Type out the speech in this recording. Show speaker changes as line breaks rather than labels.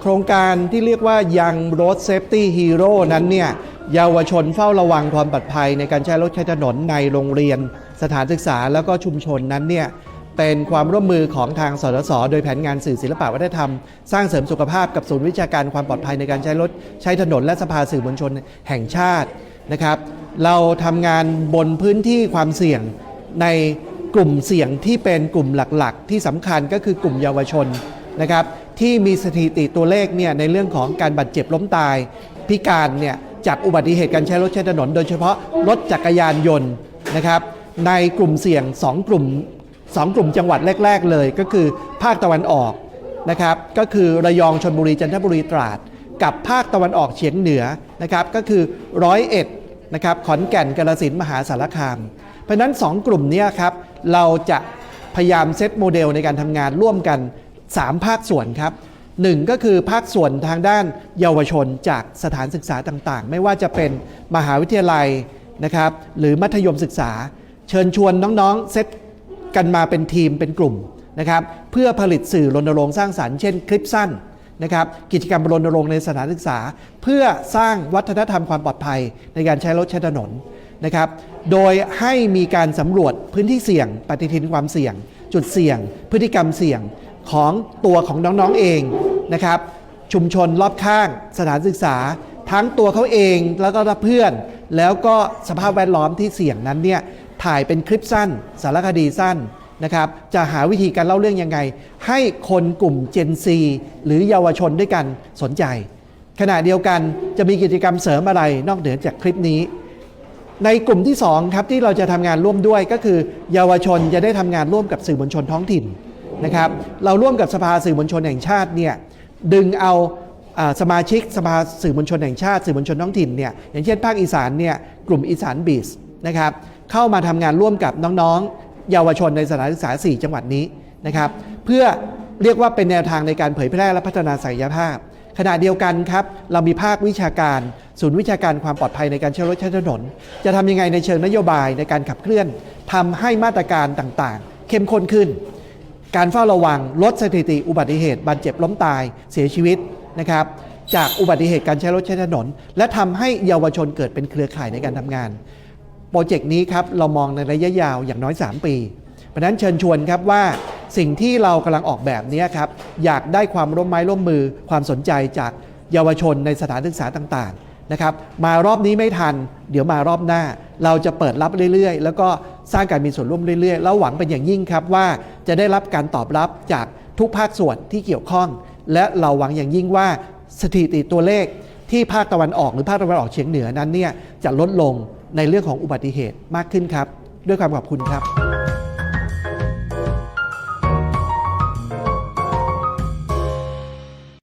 โครงการที่เรียกว่ายัง Road Safety Hero นั้นเนี่ยเยาวชนเฝ้าระวังความปลอดภัยในการใช้รถใช้ถนนในโรงเรียน สถานศึกษาแล้วก็ชุมชนนั้นเนี่ยเป็นความร่วมมือของทางสสสโดยแผนงานสื่อศิลปะวัฒนธรรม สร้างเสริมสุขภาพกับศูนย์วิชาการความปลอดภัยในการใช้รถใช้ถนนและสภาสื่อมวลชนแห่งชาตินะครับเราทำงานบนพื้นที่ความเสี่ยงในกลุ่มเสี่ยงที่เป็นกลุ่มหลักๆ ที่สำคัญก็คือกลุ่มเยาวชนนะครับ ที่มีสถิติตัวเลขเนี่ยในเรื่องของการบาดเจ็บล้มตาย พิการเนี่ยจากอุบัติเหตุการใช้รถใช้ถนน โดยเฉพาะรถจักรยานยนต์นะครับ ในกลุ่มเสี่ยง 2 กลุ่ม 2 กลุ่มจังหวัดแรก ๆ เลย ก็คือภาคตะวันออกนะครับก็คือระยองชนบุรีจันทบุรีตราด กับภาคตะวันออกเฉียงเหนือนะครับก็คือร้อยเอ็ดนะครับขอนแก่นกาฬสินธุ์มหาสารคาม เพราะฉะนั้น 2 กลุ่มนี้ครับเราจะพยายามเซตโมเดลในการทำงานร่วมกัน 3 ภาคส่วนครับหนึ่งก็คือภาคส่วนทางด้านเยาวชนจากสถานศึกษาต่างๆ ไม่ว่าจะเป็นมหาวิทยาลัยนะครับหรือมัธยมศึกษา เชิญชวนน้องๆเซตกันมาเป็นทีมเป็นกลุ่มนะครับเพื่อผลิตสื่อรณรงค์สร้างสรรค์เช่นคลิปสั้นนะครับกิจกรรมรณรงค์ในสถานศึกษา เพื่อสร้างวัฒนธรรมความปลอดภัยในการใช้รถใช้ถนนนะครับโดยให้มีการสำรวจพื้นที่เสี่ยง ปฏิทินความเสี่ยง จุดเสี่ยง พฤติกรรมเสี่ยง ของตัวของน้องๆเองนะครับชุมชนรอบข้างสถานศึกษา ทั้งตัวเขาเองแล้วก็เพื่อน แล้วก็สภาพแวดล้อมที่เสี่ยงนั้นเนี่ยถ่ายเป็นคลิปสั้น สารคดีสั้นนะครับจะหาวิธีการเล่าเรื่องยังไง ให้คนกลุ่ม Gen Z หรือเยาวชนด้วยกันสนใจ ขณะเดียวกันจะมีกิจกรรมเสริมอะไรนอกเหนือจากคลิปนี้ ในกลุ่มที่2ครับที่เราจะทำงานร่วมด้วยก็คือ เยาวชนจะได้ทำงานร่วมกับสื่อมวลชนท้องถิ่น นะครับเราร่วมกับสภาสื่อมวลชนแห่งชาติเนี่ยดึงเอาสมาชิกสภาสื่อมวลชนแห่งชาติ สื่อมวลชนท้องถิ่นเนี่ยอย่างเช่นภาคอีสานเนี่ยกลุ่มอีสานบีสนะครับเข้ามาทำงานร่วมกับน้องๆ เยาวชนในสถานศึกษา 4 จังหวัดนี้นะครับเพื่อเรียกว่าเป็นแนวทางในการเผยแพร่และพัฒนาศักยภาพ ขณะเดียวกันครับเรามีภาควิชาการ ศูนย์วิชาการความปลอดภัยในการใช้รถใช้ถนน จะทำยังไงในเชิงนโยบายในการขับเคลื่อนทำให้มาตรการต่างๆ เข้มข้นขึ้น การเฝ้าระวังลดสถิติอุบัติเหตุบาดเจ็บล้มตายเสียชีวิตนะครับจากอุบัติเหตุการใช้รถใช้ถนน และทำให้เยาวชนเกิดเป็นเครือข่ายในการทำงาน โปรเจกต์นี้ครับเรามองในระยะยาวอย่างน้อย 3 ปี เพราะนั้นเชิญชวนครับว่าสิ่งที่เรากำลังออกแบบนี้ครับอยากได้ความร่วมไม้ร่วมมือความสนใจจากเยาวชนในสถานศึกษาต่างๆนะครับมารอบนี้ไม่ทัน เดี๋ยวมารอบหน้า เราจะเปิดรับเรื่อยๆ แล้วก็สร้างการมีส่วนร่วมเรื่อยๆ แล้วหวังเป็นอย่างยิ่งครับว่า จะได้รับการตอบรับจากทุกภาคส่วนที่เกี่ยวข้อง และเราหวังอย่างยิ่งว่าสถิติตัวเลขที่ภาคตะวันออกหรือภาคตะวันออกเฉียงเหนือนั้นเนี่ยจะลดลงในเรื่องของอุบัติเหตุมากขึ้นครับ ด้วยความขอบคุณครับ